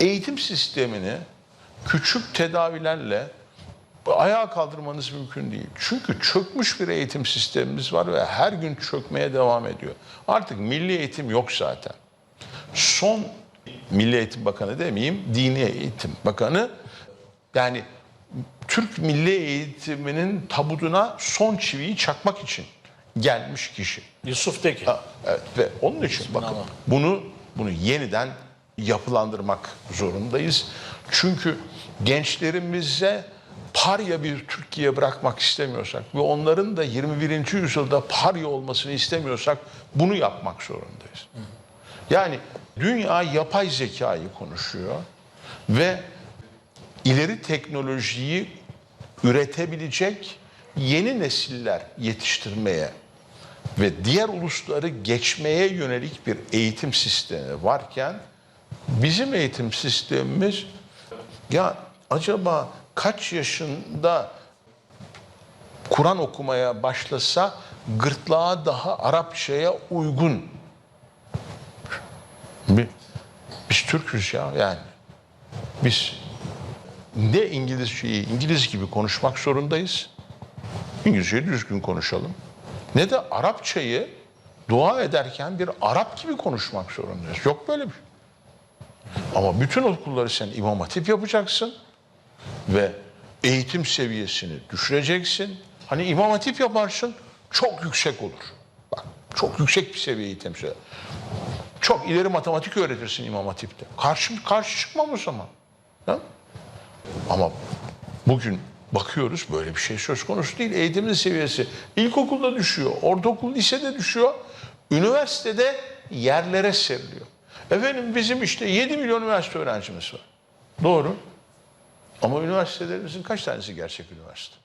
eğitim sistemini küçük tedavilerle ayağa kaldırmanız mümkün değil. Çünkü çökmüş bir eğitim sistemimiz var ve her gün çökmeye devam ediyor. Artık milli eğitim yok zaten. Son Milli Eğitim Bakanı demeyeyim, Dini Eğitim Bakanı yani Türk milli eğitiminin tabutuna son çiviyi çakmak için gelmiş kişi. Yusuf Tekin. Ha, Evet ve onun için bakın bunu bunu yeniden yapılandırmak zorundayız. Çünkü gençlerimize parya bir Türkiye bırakmak istemiyorsak ve onların da 21. yüzyılda parya olmasını istemiyorsak bunu yapmak zorundayız. Yani dünya yapay zekayı konuşuyor ve ileri teknolojiyi üretebilecek yeni nesiller yetiştirmeye ve diğer ulusları geçmeye yönelik bir eğitim sistemi varken bizim eğitim sistemimiz ya acaba kaç yaşında Kur'an okumaya başlasa gırtlağa daha Arapçaya uygun. Bi- Biz Türk'üz ya yani. Biz ne İngilizceyi İngiliz gibi konuşmak zorundayız. İngilizceyi düzgün konuşalım. Ne de Arapçayı dua ederken bir Arap gibi konuşmak zorundayız. Yok böyle bir şey. Ama bütün okulları sen imam hatip yapacaksın ve eğitim seviyesini düşüreceksin. Hani imam hatip yaparsın çok yüksek olur. Bak çok yüksek bir seviye eğitim seviye. Çok ileri matematik öğretirsin imam hatipte. Karşı, karşı çıkmam o zaman. Ha? Ama bugün bakıyoruz böyle bir şey söz konusu değil. Eğitimin seviyesi ilkokulda düşüyor, ortaokul, lisede düşüyor. Üniversitede yerlere seriliyor. Efendim bizim işte 7 milyon üniversite öğrencimiz var. Doğru. Ama üniversitelerimizin kaç tanesi gerçek üniversite?